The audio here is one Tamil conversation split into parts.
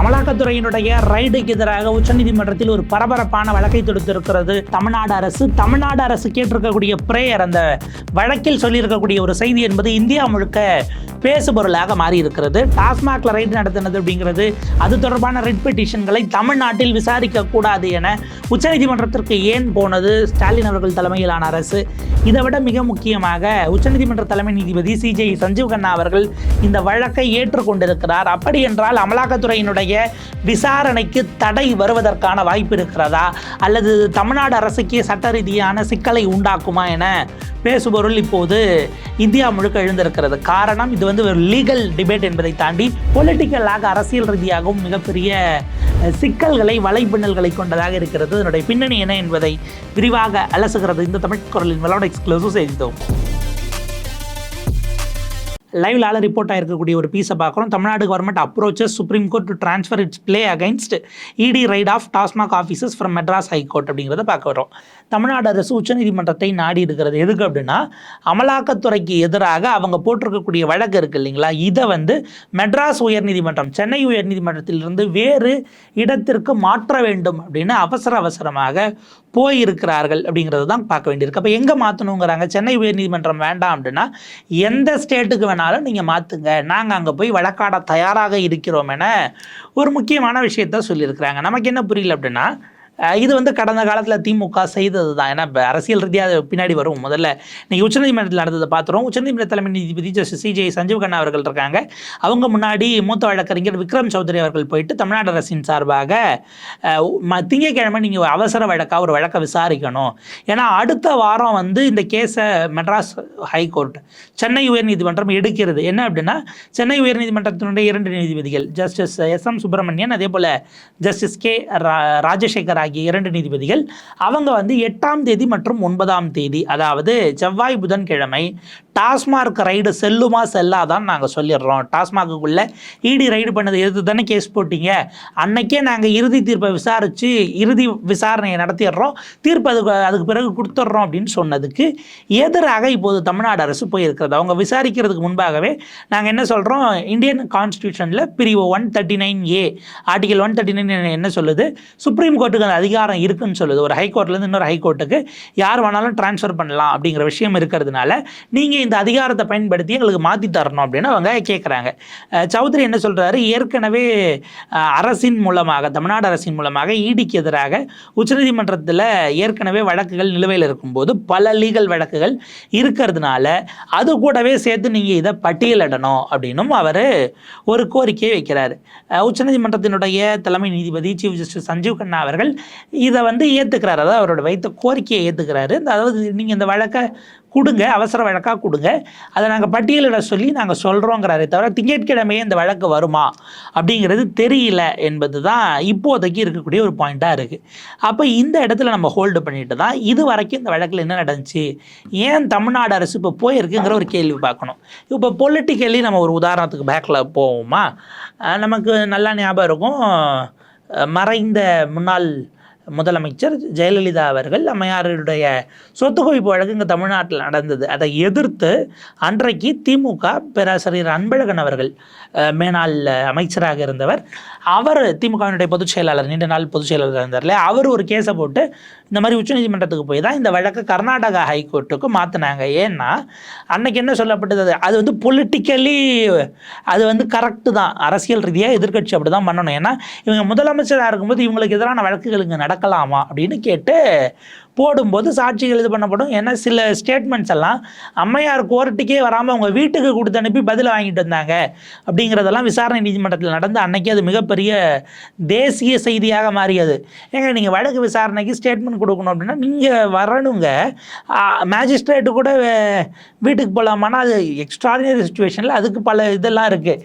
அமலாக்கத்துறையினுடைய ரைடுக்கு எதிராக உச்சநீதிமன்றத்தில் ஒரு பரபரப்பான வழக்கை தொடுத்திருக்கிறது. தமிழ்நாடு அரசு தமிழ்நாடு அரசு கேட்டிருக்கக்கூடிய பிரேயர் அந்த வழக்கில் சொல்லியிருக்கக்கூடிய ஒரு செய்தி என்பது இந்தியா முழுக்க பேசுபொருளாக மாறி இருக்கிறது டாஸ்மாக்ல ரைடு நடத்தினது அப்படிங்கிறது அது தொடர்பான ரெட் பெட்டிஷன்களை தமிழ்நாட்டில் விசாரிக்க கூடாது என உச்சநீதிமன்றத்திற்கு ஏன் போனது? ஸ்டாலின் அவர்கள் தலைமையிலான அரசு. இதை விட மிக முக்கியமாக உச்சநீதிமன்ற தலைமை நீதிபதி சிஜே சஞ்சீவ் கண்ணா அவர்கள் இந்த வழக்கை ஏற்றுக்கொண்டிருக்கிறார். அப்படி என்றால் அமலாக்கத்துறையினுடைய விசாரணைக்கு தடை வருவதற்கான வாய்ப்பு இருக்கிறதா? அல்லது தமிழ்நாடு அரசுக்கே சட்ட ரீதியான சிக்கலை உண்டாக்குமா என பேசுபொருள் இப்போது இந்தியா முழுக்க எழுந்திருக்கிறது. காரணம் இது வந்து ஒரு லீகல் டிபேட் என்பதை தாண்டி பொலிட்டிக்கலாக அரசியல் ரீதியாகவும் மிகப்பெரிய சிக்கல்களை வலைப்பின்னல்களை கொண்டதாக இருக்கிறது. அதனுடைய பின்னணி என்ன என்பதை விரிவாக அலசுகிறது இந்த தமிழ் குரலின் விளாட எக்ஸ்க்ளூசிவ் செய்தோம் லைவ்ல ஆள ரிப்போர்ட் ஆயிருக்கக்கூடிய ஒரு பீஸை பார்க்குறோம். Tamil Nadu government approaches supreme court to transfer it's plea against ED raid of TASMAC offices from Madras high court அப்படிங்கிறத பார்க்க வரோம் தமிழ்நாடு அரசு உச்சநீதிமன்றத்தை நாடி இருக்கிறது எதுக்கு அப்படின்னா அமலாக்கத்துறைக்கு எதிராக அவங்க போட்டிருக்கக்கூடிய வழக்கு இருக்கு இல்லைங்களா? இதை வந்து மெட்ராஸ் உயர்நீதிமன்றம் சென்னை உயர்நீதிமன்றத்திலிருந்து வேறு இடத்திற்கு மாற்ற வேண்டும் அப்படின்னு அவசர அவசரமாக போயிருக்கிறார்கள் அப்படிங்கிறது தான் பார்க்க வேண்டியிருக்கு. அப்போ எங்கே மாற்றணுங்கிறாங்க சென்னை உயர்நீதிமன்றம் வேண்டாம் அப்படின்னா எந்த ஸ்டேட்டுக்கு வேணாலும் நீங்கள் மாற்றுங்க நாங்கள் அங்கே போய் வழக்காட தயாராக இருக்கிறோம் என ஒரு முக்கியமான விஷயத்த சொல்லியிருக்கிறாங்க. நமக்கு என்ன புரியல அப்படின்னா இது வந்து கடந்த காலத்தில் திமுக செய்தது தான் ஏன்னா அரசியல் ரீதியாக அது பின்னாடி வரும். முதல்ல நீங்கள் உச்சநீதிமன்றத்தில் நடந்ததை பார்த்துருவோம் உச்சநீதிமன்ற தலைமை நீதிபதி ஜஸ்டிஸ் சிஜே சஞ்சீவ் கண்ணா அவர்கள் இருக்காங்க. அவங்க முன்னாடி மூத்த வழக்கறிஞர் விக்ரம் சௌத்ரி அவர்கள் போயிட்டு தமிழ்நாடு அரசின் சார்பாக ம- திங்கட்கிழமை நீங்கள் அவசர வழக்காக ஒரு வழக்கை விசாரிக்கணும். ஏன்னா அடுத்த வாரம் வந்து இந்த கேஸை மெட்ராஸ் ஹைகோர்ட் சென்னை உயர்நீதிமன்றம் எடுக்கிறது. என்ன அப்படின்னா சென்னை உயர்நீதிமன்றத்தினுடைய இரண்டு நீதிபதிகள் ஜஸ்டிஸ் எஸ் எம் சுப்பிரமணியன் அதே போல் ஜஸ்டிஸ் கே. ரா- ராஜசேகர் ஆகிய இரண்டு நீதிபதிகள் அவங்க வந்து எட்டாம் தேதி மற்றும் ஒன்பதாம் தேதி அதாவது செவ்வாய் புதன்கிழமை டாஸ்மார்க் ரைடு செல்லுமா செல்லாதான்னு நாங்கள் சொல்லிடுறோம். டாஸ்மாகுக்குள்ளே இடி ரைடு பண்ணது எதிர்த்து தானே கேஸ் போட்டீங்க? அன்னைக்கே நாங்கள் இறுதி தீர்ப்பை விசாரித்து இறுதி விசாரணையை நடத்திடுறோம். தீர்ப்பு அதுக்கு அதுக்கு பிறகு கொடுத்துட்றோம் அப்படின்னு சொன்னதுக்கு எதிராக இப்போது தமிழ்நாடு அரசு போயிருக்கிறது. அவங்க விசாரிக்கிறதுக்கு முன்பாகவே நாங்கள் என்ன சொல்கிறோம் இந்தியன் கான்ஸ்டியூஷனில் பிரிவு one thirty nine A article one thirty nine என்ன சொல்லுது? சுப்ரீம் கோர்ட்டுக்கு அந்த அதிகாரம் இருக்குன்னு சொல்லுது. ஒரு ஹைகோர்ட்லேருந்து இன்னொரு ஹைகோர்ட்டுக்கு யார் வேணாலும் ட்ரான்ஸ்ஃபர் பண்ணலாம் அப்படிங்கிற விஷயம் இருக்கிறதுனால நீங்கள் இந்த அதிகாரத்தை பயன்படுத்தி எங்களுக்கு மாற்றி தரணும் அப்படின்னு அவங்க கேட்குறாங்க சௌத்ரி என்ன சொல்கிறாரு ஏற்கனவே அரசின் மூலமாக தமிழ்நாடு அரசின் மூலமாக ஈடிக்கு எதிராக உச்சநீதிமன்றத்தில் ஏற்கனவே வழக்குகள் நிலுவையில் இருக்கும்போது பல லீகல் வழக்குகள் இருக்கிறதுனால அது கூடவே சேர்த்து நீங்கள் இதை பட்டியலிடணும் அப்படின்னும் அவர் ஒரு கோரிக்கையை வைக்கிறார். உச்சநீதிமன்றத்தினுடைய தலைமை நீதிபதி சீஃப் ஜஸ்டிஸ் சஞ்சீவ் கண்ணா அவர்கள் இதை வந்து ஏற்றுக்கிறார் அதாவது அவரோட வைத்த கோரிக்கையை ஏற்றுக்கிறாரு அதாவது நீங்கள் இந்த வழக்கை கொடுங்க அவசர வழக்காக கொடுங்க. அதை நாங்கள் பட்டியலிட சொல்லி நாங்கள் சொல்கிறோங்கிறாரே தவிர திங்கட்கிழமையே இந்த வழக்கு வருமா அப்படிங்கிறது தெரியல என்பது தான் இப்போதைக்கு இருக்கக்கூடிய ஒரு பாயிண்ட்டாக இருக்குது அப்போ இந்த இடத்துல நம்ம ஹோல்டு பண்ணிட்டு தான் இது வரைக்கும் இந்த வழக்கில் என்ன நடந்துச்சு? ஏன் தமிழ்நாடு அரசு இப்போ போயிருக்குங்கிற ஒரு கேள்வி பார்க்கணும். இப்போ பொலிட்டிக்கலி நம்ம ஒரு உதாரணத்துக்கு பேக்கில் போவோமா? நமக்கு நல்லா ஞாபகம் இருக்கும். மறைந்த முன்னாள் முதலமைச்சர் ஜெயலலிதா அவர்கள் அம்மையாருடைய சொத்து குவிப்பு வழக்கு இங்கே தமிழ்நாட்டில் நடந்தது. அதை எதிர்த்து அன்றைக்கு திமுக பேராசிரியர் அன்பழகன் அவர்கள் மேனாள் அமைச்சராக இருந்தவர். அவர் திமுகவினுடைய பொதுச் செயலாளர் நீண்ட நாள் பொதுச் செயலாளர் இருந்தார்ல அவர் ஒரு கேஸை போட்டு இந்த மாதிரி உச்சநீதிமன்றத்துக்கு போய் தான் இந்த வழக்கை கர்நாடகா ஹைகோர்ட்டுக்கு மாற்றினாங்க ஏன்னா அன்னைக்கு என்ன சொல்லப்பட்டது? அது- அது வந்து பொலிட்டிக்கலி அது வந்து கரெக்டு தான். அரசியல் ரீதியாக எதிர்க்கட்சி அப்படி தான் பண்ணணும். ஏன்னா இவங்க முதலமைச்சராக இருக்கும்போது இவங்களுக்கு எதிரான வழக்குகள் இங்கே நடக்கலாமா அப்படின்னு கேட்டு போடும்போது சாட்சிகள் இது பண்ணப்படும். ஏன்னா சில ஸ்டேட்மெண்ட்ஸ் எல்லாம் அம்மையார் கோர்ட்டுக்கே வராமல் அவங்க வீட்டுக்கு கொடுத்து அனுப்பி பதில் வாங்கிட்டு வந்தாங்க. அப்படிங்கிறதெல்லாம் விசாரணை நீதிமன்றத்தில் நடந்து அன்னைக்கு அது மிகப்பெரிய தேசிய செய்தியாக மாறியது. ஏங்க நீங்கள் வழக்கு விசாரணைக்கு ஸ்டேட்மெண்ட் கொடுக்கணும் அப்படின்னா நீங்கள் வரணுங்க. மேஜிஸ்ட்ரேட்டு கூட வீட்டுக்கு போகலாமான்னா அது எக்ஸ்ட்ராடினரி சுச்சுவேஷனில் அதுக்கு பல இதெல்லாம் இருக்குது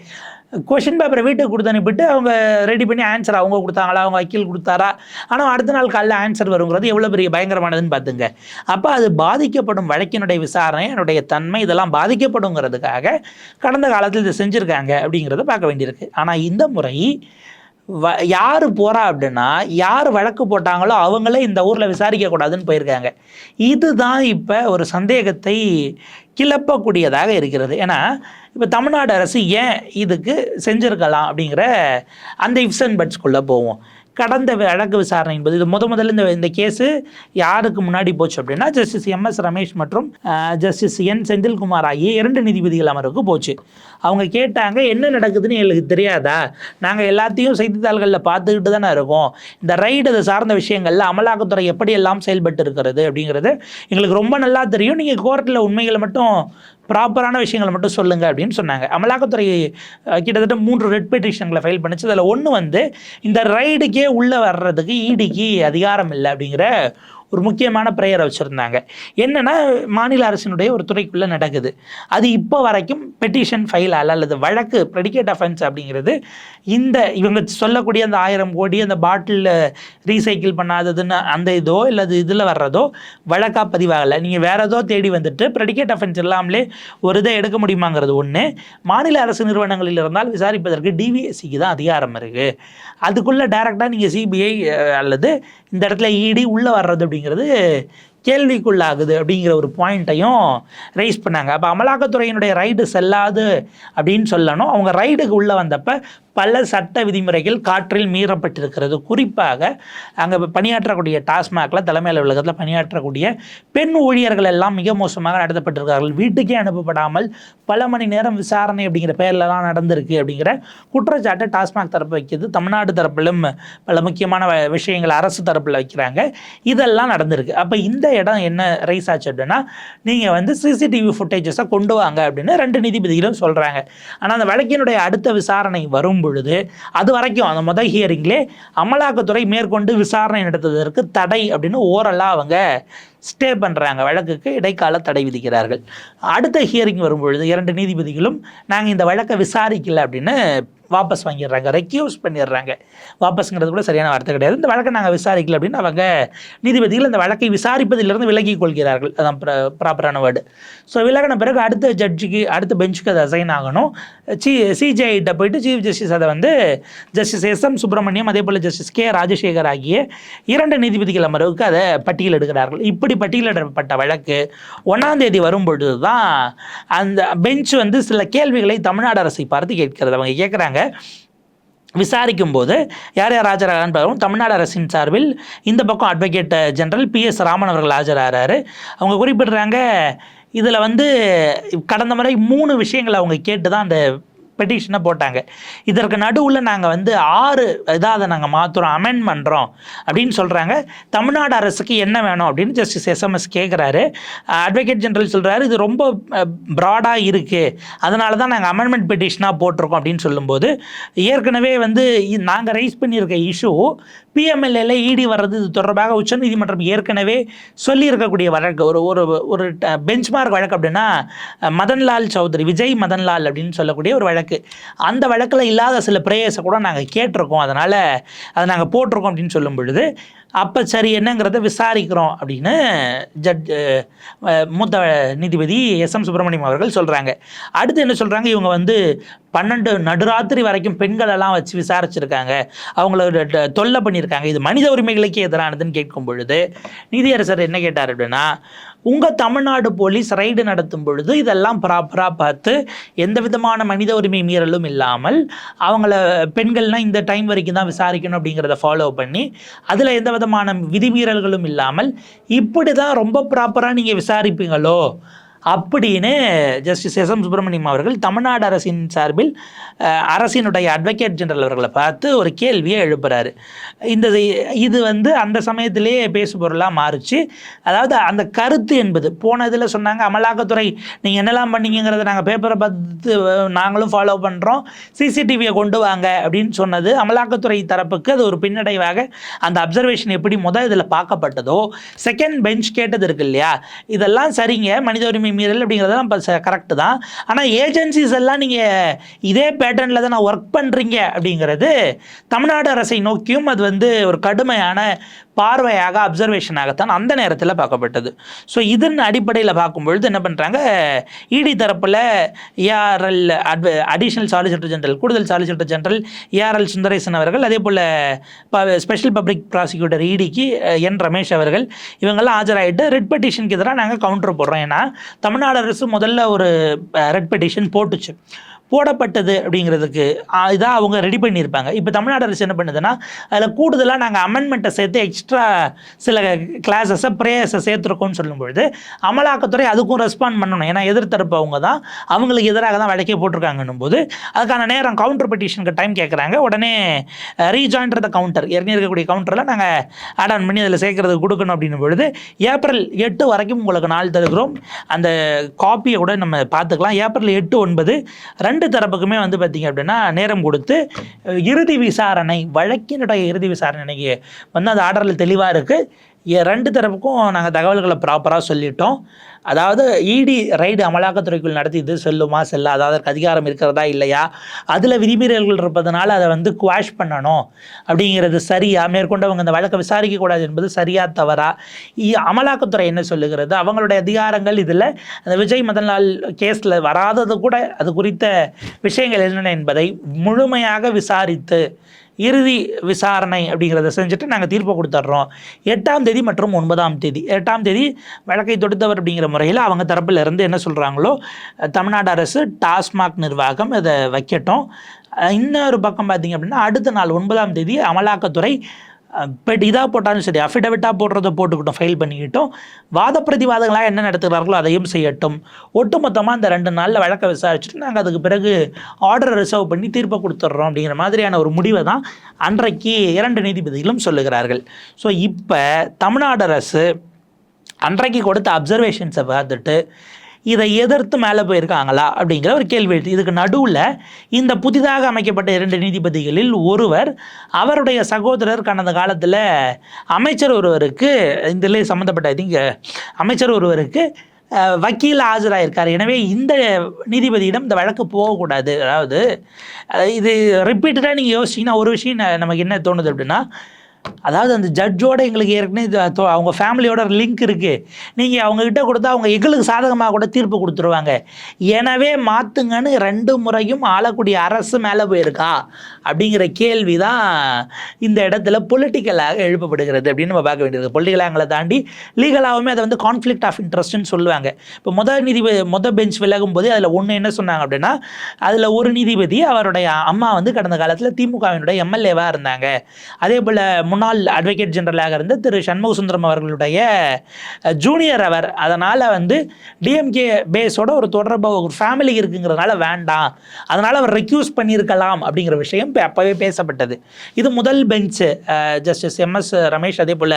கொஷின் பேப்பரை வீட்டுக்கு கொடுத்து அனுப்பிட்டு அவங்க ரெடி பண்ணி ஆன்சர் அவங்க கொடுத்தாங்களா அவங்க வக்கீல் கொடுத்தாரா? ஆனால் அடுத்த நாள் காலையில் ஆன்சர் வருங்கிறது எவ்வளோ பெரிய பயங்கரமானதுன்னு பார்த்துங்க அப்போ அது பாதிக்கப்படும் வழக்கினுடைய விசாரணை என்னுடைய தன்மை இதெல்லாம் பாதிக்கப்படுங்கிறதுக்காக கடந்த காலத்தில் இதை செஞ்சுருக்காங்க அப்படிங்கிறத பார்க்க வேண்டியிருக்கு. ஆனால் இந்த முறை வ யார் போகிறா அப்படின்னா யார் வழக்கு போட்டாங்களோ அவங்களே இந்த ஊரில் விசாரிக்கக்கூடாதுன்னு போயிருக்காங்க. இதுதான் இப்போ ஒரு சந்தேகத்தை கிளப்பக்கூடியதாக இருக்கிறது. ஏன்னா இப்போ தமிழ்நாடு அரசு ஏன் இதுக்கு செஞ்சுருக்கலாம் அப்படிங்கிற அந்த இஃப்ஸ் அண்ட் பட்ஸ்குள்ளே போவோம். கடந்த வழக்கு விசாரணை என்பது இது முத முதல்ல இந்த இந்த கேஸு யாருக்கு முன்னாடி போச்சு அப்படின்னா ஜஸ்டிஸ் எம் எஸ் ரமேஷ் மற்றும் ஜஸ்டிஸ் என் செந்தில்குமார் ஆகிய இரண்டு நீதிபதிகள் அமர்வுக்கு போச்சு. அவங்க கேட்டாங்க என்ன நடக்குதுன்னு எங்களுக்கு தெரியாதா? நாங்கள் எல்லாத்தையும் செய்தித்தாள்களில் பார்த்துக்கிட்டு தானே இருக்கோம். இந்த ரைடு அது சார்ந்த விஷயங்களில் அமலாக்கத்துறை எப்படியெல்லாம் செயல்பட்டு இருக்கிறது அப்படிங்கிறது எங்களுக்கு ரொம்ப நல்லா தெரியும். நீங்கள் கோர்ட்டில் உண்மைகளை மட்டும் ப்ராப்பரான விஷயங்களை மட்டும் சொல்லுங்கள் அப்படின்னு சொன்னாங்க. அமலாக்கத்துறை கிட்டத்தட்ட மூன்று ரெட் பெட்டிஷன்களை ஃபைல் பண்ணிச்சு. அதில் ஒன்று வந்து இந்த ரைடுக்கே உள்ளே வர்றதுக்கு ஈடிக்கு அதிகாரம் இல்லை அப்படிங்கிற ஒரு முக்கியமான ப்ரேயரை வச்சுருந்தாங்க. என்னென்னா மாநில அரசினுடைய ஒரு துறைக்குள்ளே நடக்குது. அது இப்போ வரைக்கும் பெட்டிஷன் ஃபைல் ஆகல அல்லது வழக்கு ப்ரெடிகேட் அஃபென்ஸ் அப்படிங்கிறது இந்த இவங்க சொல்லக்கூடிய அந்த ஆயிரம் கோடி அந்த பாட்டிலில் ரீசைக்கிள் பண்ணாததுன்னு அந்த இதோ இல்லை அது இதில் வர்றதோ வழக்காக பதிவாகலை. நீங்கள் வேறு ஏதோ தேடி வந்துட்டு ப்ரெடிகேட் அஃபென்ஸ் இல்லாமலே ஒரு இதை எடுக்க முடியுமாங்கிறது ஒன்று மாநில அரசு நிறுவனங்களில் இருந்தால் விசாரிப்பதற்கு டிவிஎஸ்சிக்கு தான் அதிகாரம் இருக்குது அதுக்குள்ளே டைரெக்டாக நீங்கள் சிபிஐ அல்லது இந்த இடத்துல இடி உள்ளே வர்றது அப்படிங்கிறது கேள்விக்குள்ளாகுது அப்படிங்கிற ஒரு பாயிண்ட்டையும் ரைஸ் பண்ணாங்க. அப்போ அமலாக்கத்துறையினுடைய ரைடு செல்லாது அப்படின்னு சொல்லணும். அவங்க ரைடுக்கு உள்ளே வந்தப்போ பல சட்ட விதிமுறைகள் காற்றில் மீறப்பட்டிருக்கிறது. குறிப்பாக அங்கே பணியாற்றக்கூடிய டாஸ்மாகில் தலைமை அலுவலகத்தில் பணியாற்றக்கூடிய பெண் ஊழியர்கள் எல்லாம் மிக மோசமாக நடத்தப்பட்டிருக்கிறார்கள். வீட்டுக்கே அனுப்பப்படாமல் பல மணி நேரம் விசாரணை அப்படிங்கிற பெயர்லலாம் நடந்திருக்கு அப்படிங்கிற குற்றச்சாட்டை டாஸ்மாக் தரப்பு வைக்கிறது. தமிழ்நாடு தரப்பிலும் பல முக்கியமான வ- விஷயங்கள் அரசு தரப்பில் வைக்கிறாங்க. இதெல்லாம் நடந்திருக்கு. அப்போ இந்த இடம் என்ன ரைஸ் ஆச்சு அப்படின்னா நீங்கள் வந்து சிசிடிவி ஃபுட்டேஜஸை கொண்டு வாங்க அப்படின்னு ரெண்டு நீதிபதிகளும் சொல்கிறாங்க ஆனால் அந்த வழக்கினுடைய அடுத்த விசாரணை வரும் பொழுது அது வரைக்கும் அந்த முதல் ஹியரிங்லே அமலாக்கத்துறை மேற்கொண்டு விசாரணை நடத்துவதற்கு தடை அப்படின்னு ஓரலாக அவங்க ஸ்டே பண்ணுறாங்க வழக்குக்கு இடைக்கால தடை விதிக்கிறார்கள். அடுத்த ஹியரிங் வரும்பொழுது இரண்டு நீதிபதிகளும் நாங்கள் இந்த வழக்கை விசாரிக்கல அப்படின்னு வாபஸ் வாங்கிடுறாங்க. ரெக்யூஸ் பண்ணிடுறாங்க. வாபஸ்ங்கிறது கூட சரியான வார்த்தை கிடையாது. இந்த வழக்கை நாங்கள் விசாரிக்கல அப்படின்னு அவங்க நீதிபதிகள் இந்த வழக்கை விசாரிப்பதிலிருந்து விலகிக் கொள்கிறார்கள். அதான் ப்ராப்பரான வேர்டு ஸோ விலகின பிறகு அடுத்த ஜட்ஜுக்கு அடுத்த பெஞ்சுக்கு அது அசைன் ஆகணும். சி சிஜேஐட்ட போயிட்டு சீஃப் ஜஸ்டிஸ் அதை வந்து ஜஸ்டிஸ் எஸ் எம் சுப்பிரமணியம் அதே போல் ஜஸ்டிஸ் கே ராஜசேகர் ஆகிய இரண்டு நீதிபதிகள் அமர்வுக்கு அதை பட்டியல் எடுக்கிறார்கள். இப்படி பட்டியலிடப்பட்ட வழக்கு ஒன்றாம் தேதி வரும்பொழுது தான் அந்த பெஞ்ச் வந்து சில கேள்விகளை தமிழ்நாடு அரசை பார்த்து கேட்கிறது. அவங்க கேட்குறாங்க விசாரிக்கும் போது யார் யார் ஆஜராகிறான்னு பார்க்கணும் தமிழ்நாடு அரசின் சார்பில் இந்த பக்கம் advocate general P S Raman அவர்கள் ஆஜராகிறாரு. அவங்க குறிப்பிடுறாங்க இதில் வந்து கடந்த முறை மூணு விஷயங்களை அவங்க கேட்டு தான் அந்த பெட்டிஷனை போட்டாங்க. இதற்கு நடுவில் நாங்கள் வந்து ஆறு இதாக அதை நாங்கள் மாற்றுறோம் அமெண்ட் பண்ணுறோம் அப்படின்னு சொல்கிறாங்க தமிழ்நாடு அரசுக்கு என்ன வேணும் அப்படின்னு ஜஸ்டிஸ் எஸ்எம்எஸ் கேட்குறாரு அட்வொகேட் ஜெனரல் சொல்கிறாரு இது ரொம்ப ப்ராடாக இருக்குது அதனால தான் நாங்கள் அமெண்ட்மெண்ட் பெட்டிஷனாக போட்டிருக்கோம் அப்படின்னு சொல்லும்போது ஏற்கனவே வந்து நாங்கள் ரைஸ் பண்ணியிருக்க இஷ்யூ பிஎம்எல்ஏல இடி வர்றது இது தொடர்பாக உச்சநீதிமன்றம் ஏற்கனவே சொல்லியிருக்கக்கூடிய வழக்கு. ஒரு ஒரு ஒரு பெஞ்ச்மார்க் வழக்கு அப்படின்னா மதன்லால் சௌத்ரி விஜய் மதன்லால் அப்படின்னு சொல்லக்கூடிய ஒரு வழக்கு. அந்த வழக்கில் இல்லாத சில பிரேயர்ஸை கூட நாங்கள் கேட்டிருக்கோம். அதனால் அதை நாங்கள் போட்டிருக்கோம் அப்படின்னு சொல்லும் பொழுது அப்போ சரி என்னங்கிறத விசாரிக்கிறோம் அப்படின்னு ஜட் மூத்த நீதிபதி எஸ் எம் சுப்பிரமணியம் அவர்கள் சொல்கிறாங்க அடுத்து என்ன சொல்கிறாங்க இவங்க வந்து பன்னெண்டு நடுராத்திரி வரைக்கும் பெண்கள் எல்லாம் வச்சு விசாரிச்சிருக்காங்க. அவங்கள தொல்லை பண்ணியிருக்காங்க. இது மனித உரிமைகளுக்கு எதிரானதுன்னு கேட்கும் பொழுது நீதியரசர் என்ன கேட்டார் அப்படின்னா உங்கள் தமிழ்நாடு போலீஸ் ரைடு நடத்தும் பொழுது இதெல்லாம் ப்ராப்பராக பார்த்து எந்த விதமான மனித உரிமை மீறலும் இல்லாமல் அவங்கள பெண்கள்லாம் இந்த டைம் வரைக்கும் தான் விசாரிக்கணும் அப்படிங்கிறத ஃபாலோ பண்ணி அதில் எந்த விதமான விதிமீறல்களும் இல்லாமல் இப்படி தான் ரொம்ப ப்ராப்பராக நீங்கள் விசாரிப்பீங்களோ அப்படின்னு ஜஸ்டிஸ் எஸ் எம் சுப்பிரமணியம் அவர்கள் தமிழ்நாடு அரசின் சார்பில் அரசினுடைய அட்வொகேட் ஜெனரல் அவர்களை பார்த்து ஒரு கேள்வியை எழுப்புறாரு. இந்த இது வந்து அந்த சமயத்திலேயே பேசுபொருளாக மாறுச்சு. அதாவது அந்த கருத்து என்பது போன இதில் சொன்னாங்க அமலாக்கத்துறை நீங்கள் என்னெல்லாம் பண்ணீங்கிறத நாங்கள் பேப்பரை பார்த்து நாங்களும் ஃபாலோ பண்ணுறோம் சிசிடிவியை கொண்டு வாங்க அப்படின்னு சொன்னது அமலாக்கத்துறை தரப்புக்கு அது ஒரு பின்னடைவாக அந்த அப்சர்வேஷன் எப்படி முதல் இதில் பார்க்கப்பட்டதோ செகண்ட் பெஞ்ச் கேட்டது இருக்கு இல்லையா? இதெல்லாம் சரிங்க மனித உரிமை மீறல் அப்படிங்கிறதெல்லாம் இப்போ கரெக்டு தான். ஆனால் ஏஜென்சிஸ் எல்லாம் நீங்கள் இதே பேட்டர்னில் தான் நான் ஒர்க் பண்ணுறீங்க அப்படிங்கிறது தமிழ்நாடு அரசை நோக்கியும் அது வந்து ஒரு கடுமையான பார்வையாக அப்சர்வேஷனாகத்தான் அந்த நேரத்தில் பார்க்கப்பட்டது. ஸோ இதன் அடிப்படையில் பார்க்கும்பொழுது என்ன பண்ணுறாங்க இடி தரப்பில் ஏஆர்எல் அட்வ அடிஷ்னல் சாலிசிட்டர் ஜெனரல் கூடுதல் சாலிசிட்டர் ஜெனரல் ஏஆர்எல் சுந்தரேசன் அவர்கள் அதே போல் ஸ்பெஷல் பப்ளிக் ப்ராசிக்யூட்டர் இடிக்கு என் ரமேஷ் அவர்கள் இவங்கெல்லாம் ஆஜராகிட்டு ரிட் பெட்டிஷனுக்கு எதிராக நாங்கள் கவுண்டர் போடுறோம். ஏன்னா தமிழ்நாடு அரசு முதல்ல ஒரு ரெட் பெட்டிஷன் போட்டுச்சு. போடப்பட்டது அப்படிங்கிறதுக்கு இதாக அவங்க ரெடி பண்ணியிருப்பாங்க. இப்போ தமிழ்நாடு அரசு என்ன பண்ணுதுன்னா அதில் கூடுதலாக நாங்கள் அமெண்ட்மெண்ட்டை சேர்த்து எக்ஸ்ட்ரா சில கிளாஸஸை ப்ரேயர்ஸை சேர்த்துருக்கோம்னு சொல்லும்பொழுது அமலாக்கத்துறை அதுக்கும் ரெஸ்பாண்ட் பண்ணணும். ஏன்னா எதிர்த்தரப்பு அவங்க தான். அவங்களுக்கு எதிராக தான் வழக்கே போட்டிருக்காங்கன்னும் போது அதுக்கான நேரம் கவுண்டர் பெட்டிஷனுக்கு டைம் கேட்குறாங்க உடனே ரீஜாயின்ட் த கவுண்டர் ஏற்கனவே இருக்கக்கூடிய கவுண்டரில் நாங்கள் ஆட் ஆன் பண்ணி அதில் சேர்க்கறதுக்கு கொடுக்கணும் அப்படின்னும் பொழுது ஏப்ரல் எட்டு வரைக்கும் உங்களுக்கு நாள் தருகிறோம். அந்த காப்பியை கூட நம்ம பார்த்துக்கலாம். ஏப்ரல் எட்டு ஒன்பது ரெண்டு தரப்புக்குமே வந்து பார்த்திங்க அப்படின்னா நேரம் கொடுத்து இறுதி விசாரணை வழக்கினுடைய இறுதி விசாரணைக்கு வந்து அந்த ஆர்டரில் தெளிவாக இருக்குது ரெண்டு தரப்புக்கும் நாங்கள் தகவல்களை ப்ராப்பராக சொல்லிட்டோம். அதாவது இடி ரைடு அமலாக்கத்துறைக்குள் நடத்தி இது செல்லுமா செல்லாதா அதற்கு அதிகாரம் இருக்கிறதா இல்லையா? அதில் விதிமீறல்கள் இருப்பதனால அதை வந்து குவாஷ் பண்ணணும். அப்படிங்கிறது சரியா? மேற்கொண்டு அவங்க அந்த வழக்கை விசாரிக்கக்கூடாது என்பது சரியா தவறா? இ- அமலாக்கத்துறை என்ன சொல்லுகிறது? அவங்களுடைய அதிகாரங்கள் இதில் அந்த விஜய் மதன்லால் கேஸில் வராதது கூட அது குறித்த விஷயங்கள் என்னென்ன என்பதை முழுமையாக விசாரித்து இறுதி விசாரணை அப்படிங்கிறத செஞ்சுட்டு நாங்கள் தீர்ப்பு கொடுத்துட்றோம். எட்டாம் தேதி மற்றும் ஒன்பதாம் தேதி. எட்டாம் தேதி வழக்கை தொடுத்தவர் அப்படிங்கிற முறையில் அவங்க தரப்பில் இருந்து என்ன சொல்கிறாங்களோ தமிழ்நாடு அரசு டாஸ்மாக் நிர்வாகம் இதை வைக்கட்டும். இன்னொரு பக்கம் பார்த்திங்க அப்படின்னா அடுத்த நாள் ஒன்பதாம் தேதி அமலாக்கத்துறை பெட் இதாக போட்டாலும் சரி அஃபிடவிட்டாக போடுறத போட்டுக்கிட்டோம் ஃபைல் பண்ணிக்கிட்டோம். வாத பிரதிவாதங்களாக என்ன நடத்துகிறார்களோ அதையும் செய்யட்டும். ஒட்டுமொத்தமாக அந்த ரெண்டு நாளில் வழக்கை விசாரிச்சுட்டு நாங்கள் அதுக்கு பிறகு ஆர்டர் ரிசர்வ் பண்ணி தீர்ப்பை கொடுத்துட்றோம் அப்படிங்கிற மாதிரியான ஒரு முடிவை தான் அன்றைக்கு இரண்டு நீதிபதிகளும் சொல்லுகிறார்கள். ஸோ இப்போ தமிழ்நாடு அரசு அன்றைக்கு கொடுத்த அப்சர்வேஷன்ஸை பார்த்துட்டு இதை எதிர்த்து மேலே போயிருக்காங்களா அப்படிங்கிற ஒரு கேள்வி எழுது. இதுக்கு நடுவில் இந்த புதிதாக அமைக்கப்பட்ட இரண்டு நீதிபதிகளில் ஒருவர் அவருடைய சகோதரர் கடந்த காலத்தில் அமைச்சர் ஒருவருக்கு இதில் சம்மந்தப்பட்ட ஐ திங்க் அமைச்சர் ஒருவருக்கு வக்கீல் ஆஜராயிருக்கார். எனவே இந்த நீதிபதியிடம் இந்த வழக்கு போகக்கூடாது. அதாவது இது ரிப்பீட்டடாக நீங்கள் யோசிச்சிங்கன்னா ஒரு விஷயம் நமக்கு என்ன தோணுது அப்படின்னா அதாவது அந்த ஜட்ஜோட எங்களுக்கு ஏற்கனவே அவங்க ஃபேமிலியோட லிங்க் இருக்குது நீங்கள் அவங்கக்கிட்ட கொடுத்தா அவங்க எங்களுக்கு சாதகமாக கூட தீர்ப்பு கொடுத்துருவாங்க. எனவே மாற்றுங்கன்னு ரெண்டு முறையும் ஆளக்கூடிய அரசு மேலே போயிருக்கா? அப்படிங்கிற கேள்வி தான் இந்த இடத்துல பொலிட்டிக்கலாக எழுப்பப்படுகிறது அப்படின்னு நம்ம பார்க்க வேண்டியது. பொலிட்டிக்கலாகங்களை தாண்டி லீகலாகவுமே அதை வந்து கான்ஃப்ளிக்ட் ஆஃப் இன்ட்ரெஸ்ட்னு சொல்லுவாங்க. இப்போ முதல் நீதிபதி மொதல் பெஞ்ச் விலகும் போது அதில் ஒன்று என்ன சொன்னாங்க அப்படின்னா அதில் ஒரு நீதிபதி அவருடைய அம்மா வந்து கடந்த காலத்தில் திமுகவினுடைய எம்எல்ஏவாக இருந்தாங்க. அதே போல் முன்னாள் அட்வொகேட் ஜெனரலாக இருந்த திரு சண்முக சுந்தரம் அவர்களுடைய ஜூனியர் அவர். அதனால் வந்து டிஎம்கே பேஸோட ஒரு தொடர்பு ஒரு ஃபேமிலி இருக்குங்கிறதுனால வேண்டாம். அதனால் அவர் ரெக்யூஸ் பண்ணியிருக்கலாம் அப்படிங்கிற விஷயம் இப்போ அப்போவே பேசப்பட்டது. இது முதல் பெஞ்சு ஜஸ்டிஸ் எம்எஸ் ரமேஷ் அதே போல்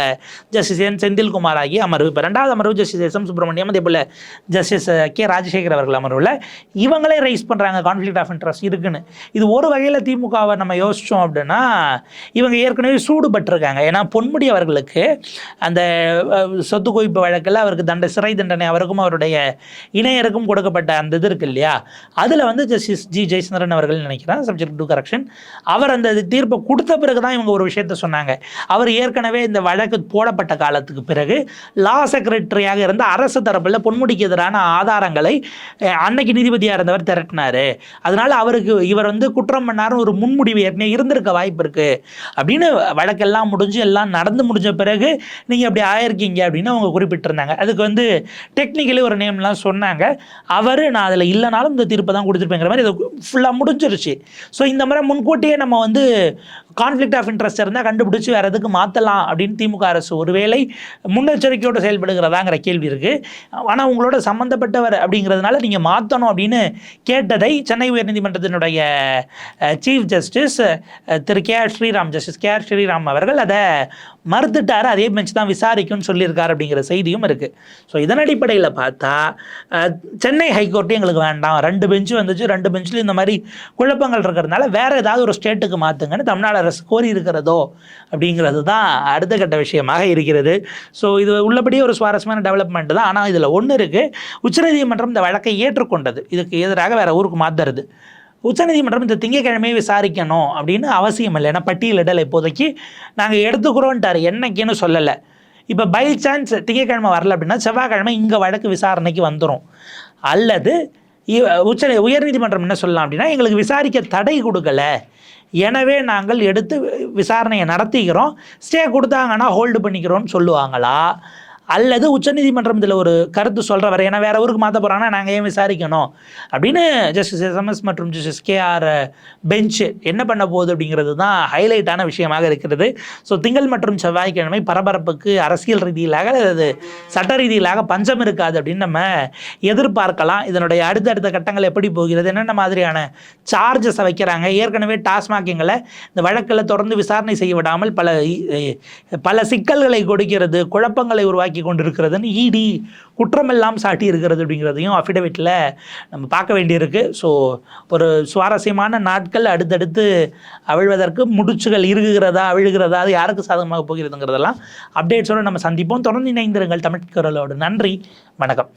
ஜஸ்டிஸ் என் செந்தில்குமார் ஆகிய அமர்வு. இப்போ ரெண்டாவது அமர்வு ஜஸ்டிஸ் எஸ் எம் சுப்பிரமணியம் அதே போல் ஜஸ்டிஸ் கே ராஜசேகர் அவர்கள் அமர்வில் இவங்களே ரைஸ் பண்ணுறாங்க கான்ஃப்ளிக் ஆஃப் இன்ட்ரெஸ்ட் இருக்குன்னு. இது ஒரு வகையில் திமுகவை நம்ம யோசித்தோம் அப்படின்னா இவங்க ஏற்கனவே சூடுபட்டு சூடுபட்டிருக்காங்க ஏன்னா பொன்முடி அவர்களுக்கு அந்த சொத்து குவிப்பு வழக்கில் அவருக்கு தண்டை சிறை தண்டனை அவருக்கும் அவருடைய இணையருக்கும் கொடுக்கப்பட்ட அந்த இது இருக்கு இல்லையா? அதில் வந்து ஜஸ்டிஸ் ஜி. ஜெயச்சந்திரன் அவர்கள் நினைக்கிறேன் சப்ஜெக்ட் டு கரெக்ஷன் அவர் அந்த தீர்ப்பை கொடுத்த பிறகு தான் இவங்க ஒரு விஷயத்த சொன்னாங்க. அவர் ஏற்கனவே இந்த வழக்கு போடப்பட்ட காலத்துக்கு பிறகு லா செக்ரட்டரியாக இருந்த அரசு தரப்பில் பொன்முடிக்கு எதிரான ஆதாரங்களை அன்னைக்கு நீதிபதியாக இருந்தவர் திரட்டினார். அதனால் அவருக்கு இவர் வந்து குற்றம் பண்ணார் ஒரு முன்முடிவு ஏற்கனவே இருந்திருக்க வாய்ப்பு இருக்குது அப்படின்னு வழக்கெல்லாம் முடிஞ்சு எல்லாம் நடந்து முடிஞ்ச பிறகு நீங்கள் அப்படி ஆயிருக்கீங்க அப்படின்னு அவங்க குறிப்பிட்டிருந்தாங்க. அதுக்கு வந்து டெக்னிக்கலி ஒரு நேம்லாம் சொன்னாங்க. அவர் நான் அதில் இல்லைனாலும் இந்த தீர்ப்பை தான் கொடுத்துருப்பேங்கிற மாதிரி அது ஃபுல்லாக முடிஞ்சிருச்சு. ஸோ இந்த மாதிரி முன்கூட்டியே நம்ம வந்து கான்ஃப்ளிக்ட் ஆஃப் இன்ட்ரெஸ்ட் இருந்தால் கண்டுபிடிச்சி வேறு எதுக்கு மாற்றலாம் அப்படின்னு திமுக அரசு ஒருவேளை முன்னெச்சரிக்கையோடு செயல்படுகிறதாங்கிற கேள்வி இருக்குது ஆனால் உங்களோட சம்மந்தப்பட்டவர் அப்படிங்கிறதுனால நீங்கள் மாற்றணும் அப்படின்னு கேட்டதை சென்னை உயர்நீதிமன்றத்தினுடைய சீஃப் ஜஸ்டிஸ் திரு K R Sriram justice K R Sriram அவர்கள் அதை மறுத்துட்டார் அதே பெஞ்ச் தான் விசாரிக்கும்னு சொல்லியிருக்காரு அப்படிங்கிற செய்தியும் இருக்குது ஸோ இதன் அடிப்படையில் பார்த்தா சென்னை ஹைகோர்ட்டு எங்களுக்கு வேண்டாம். ரெண்டு பெஞ்சு வந்துச்சு. ரெண்டு பெஞ்சில் இந்த மாதிரி குழப்பங்கள் இருக்கிறதுனால வேறு ஏதாவது ஒரு ஸ்டேட்டுக்கு மாற்றுங்கன்னு தமிழ்நாடு அரசு கோரி இருக்கிறதோ அப்படிங்கிறது தான் அடுத்த கட்ட விஷயமாக இருக்கிறது. ஸோ இது உள்ளபடியே ஒரு சுவாரஸ்யமான டெவலப்மெண்ட் தான். ஆனால் இதில் ஒன்று இருக்குது உச்சநீதிமன்றம் இந்த வழக்கை ஏற்றுக்கொண்டது. இதுக்கு எதிராக வேறு ஊருக்கு மாற்றுறது உச்சநீதிமன்றம் இந்த திங்கக்கிழமையை விசாரிக்கணும் அப்படின்னு அவசியம் இல்லை. ஏன்னா பட்டியலிடல் இப்போதைக்கு நாங்கள் எடுத்துக்கிறோன்ட்டார். என்னைக்குன்னு சொல்லலை. இப்போ பை சான்ஸ் திங்கக்கிழமை வரல அப்படின்னா செவ்வாய்க்கிழமை இங்கே வழக்கு விசாரணைக்கு வந்துடும் அல்லது உச்ச உயர்நீதிமன்றம் என்ன சொல்லலாம் அப்படின்னா எங்களுக்கு விசாரிக்க தடை கொடுக்கல. எனவே நாங்கள் எடுத்து விசாரணையை நடத்திக்கிறோம். ஸ்டே கொடுத்தாங்கன்னா ஹோல்டு பண்ணிக்கிறோம்னு சொல்லுவாங்களா? அல்லது உச்சநீதிமன்றம் இதில் ஒரு கருத்து சொல்கிற வரை ஏன்னா வேறு ஊருக்கு மாற்ற போகிறாங்கன்னா நாங்கள் ஏன் விசாரிக்கணும்? அப்படின்னு ஜஸ்டிஸ் எஸ்எம்எஸ் மற்றும் ஜஸ்டிஸ் கேஆர் பெஞ்சு என்ன பண்ண போகுது அப்படிங்கிறது தான் ஹைலைட்டான விஷயமாக இருக்கிறது. ஸோ திங்கள் மற்றும் செவ்வாய்க்கிழமை பரபரப்புக்கு அரசியல் ரீதியிலாக அல்லது சட்ட ரீதியிலாக பஞ்சம் இருக்காது அப்படின்னு நம்ம எதிர்பார்க்கலாம். இதனுடைய அடுத்தடுத்த கட்டங்கள் எப்படி போகிறது என்னென்ன மாதிரியான சார்ஜஸை வைக்கிறாங்க ஏற்கனவே டாஸ்மாக் எங்களை இந்த வழக்கில் தொடர்ந்து விசாரணை செய்ய விடாமல் பல பல சிக்கல்களை கொடுக்கிறது குழப்பங்களை உருவாக்கி உருவாக்கி கொண்டிருக்கிறதுன்னு இடி குற்றமெல்லாம் சாட்டி இருக்கிறது அப்படிங்கிறதையும் அஃபிடவிட்டில் நம்ம பார்க்க வேண்டியிருக்கு. ஸோ ஒரு சுவாரஸ்யமான நாட்கள் அடுத்தடுத்து அவிழ்வதற்கு முடிச்சுகள் இருக்குகிறதா அவிழுகிறதா அது யாருக்கு சாதகமாக போகிறதுங்கிறதெல்லாம் அப்டேட்ஸோடு நம்ம சந்திப்போம். தொடர்ந்து இணைந்திருங்கள் தமிழ் குரலோடு நன்றி. வணக்கம்.